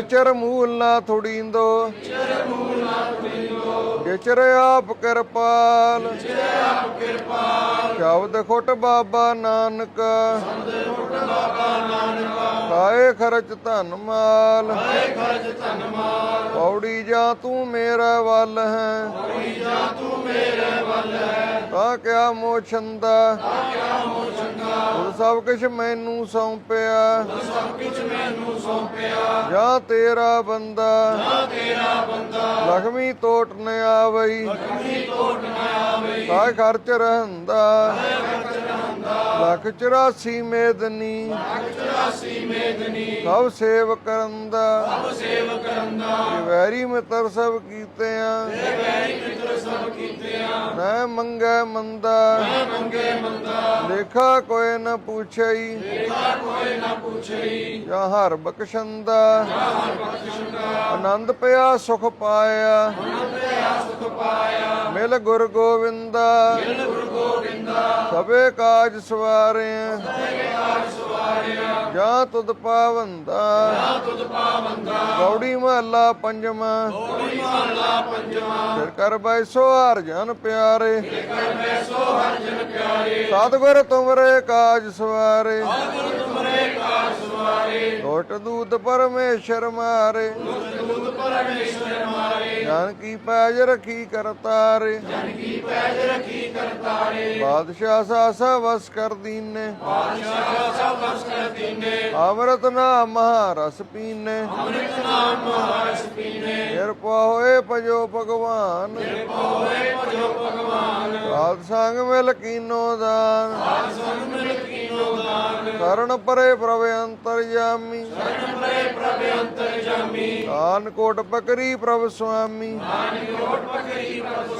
ਚਰ ਮੂਲ ਨਾ ਥੋੜੀਂਦੋ। ਚਰ ਮੂਲ ਨਾ ਥੋੜੀਂਦੋ ਵਿਚਰ ਆਪ ਕਿਰਪਾਲ। ਵਿਚਰ ਆਪ ਕਿਰਪਾਲ ਸ਼ਬਦ ਖੁੱਟ ਬਾਬਾ ਨਾਨਕ। ਸ਼ਬਦ ਖੁੱਟ ਬਾਬਾ ਨਾਨਕ ਕਾਏ ਖਰਚ ਧਨ ਮਾਲ। ਕਾਏ ਖਰਚ ਧਨ ਮਾਲ ਪੌੜੀ ਜਾ ਤੂੰ ਮੇਰਾ ਵੱਲ ਹੈ ਪੌੜੀ ਜਾ ਤੂੰ ਮੇਰੇ ਵੱਲ ਹੈ। ਕਿਆ ਮੋਛੰਦਾ ਤਾਂ ਕਿਆ ਮੋਛੰਦਾ ਸਭ ਕੁਝ ਮੈਨੂੰ ਸੌਂਪਿਆ। ਜਾਂ ਤੇਰਾ ਬੰਦਾ। ਜਾਂ ਤੇਰਾ ਬੰਦਾ ਲਖਮੀ ਟੋਟ ਨ ਆਵਈ। ਲਖਮੀ ਨ ਆਵਈ। ਕਾਇ ਖਰਚ ਰਹੰਦਾ। ਕਾਇ ਖਰਚ ਰਹੰਦਾ। ਲੱਖ 84 ਮੇਦਨੀ। ਲੱਖ 84 ਮੇਦਨੀ। ਸਭ ਸੇਵ ਕਰੰਦਾ ਸਭ ਸੇਵ ਕਰੰਦਾ ਵੈਰੀ ਮਿੱਤਰ ਸਭ ਕੀਤੇ ਆ ਵੈਰੀ ਮਿੱਤਰ ਸਭ ਕੀਤੇ ਆ ਨਾ ਮੰਗੇ ਮੰਦਾ। ਨਾ ਮੰਗੇ ਮੰਦਾ। ਲੇਖਾ ਕੋਈ ਨ ਪੁੱਛਈ। ਜਾਂ ਹਰ ਬਖਸ਼ੰਦਾ। ਜਾਂ ਹਰ ਬਖਸ਼ੰਦਾ। ਆਨੰਦ ਪਿਆ ਸੁਖ ਪਾਇਆ। ਆਨੰਦ ਸੁਖ ਪਾਇਆ ਮਿਲ ਗੁਰ ਗੋਵਿੰਦਾ। ਮਿਲ ਗੁਰ ਗੋਵਿੰਦਾ ਸਭੇ ਕਾਜ ਸਵਾਰਿਆ। ਸਭੇ ਕਾਜ ਸਵਾਰਿਆ ਜਾਂ ਤੁਧ ਪਾਵੰਦਾ। ਜਾਂ ਤੁਧ ਪਾਵੰਦਾ ਗੌੜੀ ਮਹੱਲਾ ਪੰਜਵਾਂ। ਗੌੜੀ ਮਹੱਲਾ ਪੰਜਵਾਂ ਫਿਰ ਕਰ ਬੈਸੋ ਹਰ ਜਨ ਪਿਆਰੇ ਫਿਰ ਕਰ ਬੈਸੋ ਹਰ ਜਨ ਪਿਆਰੇ। ਸਤਿਗੁਰ ਤੁਮਰੇ ਕਾਜ ਸਵਾਰੇ। ਟੋਟ ਦੂਤ ਪਰਮੇਸ਼ਰ ਮਾਰੇ। ਦੂਤ ਪਰਮੇਸ਼ਰ ਮਾਰੇ। ਜਨ ਕੀ ਪੈਜ ਰਖੀ ਕਰਤਾਰੇ ਜਨ ਕੀ ਪੈਜ ਰਖੀ ਕਰਤਾਰੇ ਬਾਦਸ਼ਾਹ ਸਾਸਾ ਵਸ ਕਰ ਦੀਨੇ। ਬਾਦਸ਼ਾਹ ਸਾਸਾ ਵਸ ਕਰ ਦੀਨੇ। ਅੰਮ੍ਰਿਤ ਨਾਮ ਮਹਾਰਸ ਪੀਨੇ। ਅੰਮ੍ਰਿਤ ਨਾਮ ਮਹਾਰਸ ਪੀਨੇ। ਕਿਰਪਾ ਹੋਏ ਭਜੋ ਭਗਵਾਨ। ਕਿਰਪਾ ਹੋਏ ਭਜੋ ਭਗਵਾਨ। ਸਾਧ ਸੰਗ ਮਿਲ ਕੀਨੋ ਦਾਨ। ਕਰਨ ਪਰੇ ਪ੍ਰਭ ਅੰਤਰਜਾਮੀ ਕਰਨ ਪਰੇ ਪ੍ਰਭ ਅੰਤਰਜਾਮੀ ਆਨ ਕੋਟ ਪਕਰੀ ਪ੍ਰਭ ਸੁਆਮੀ। ਆਨ ਕੋਟ ਪਕਰੀ ਪ੍ਰਭ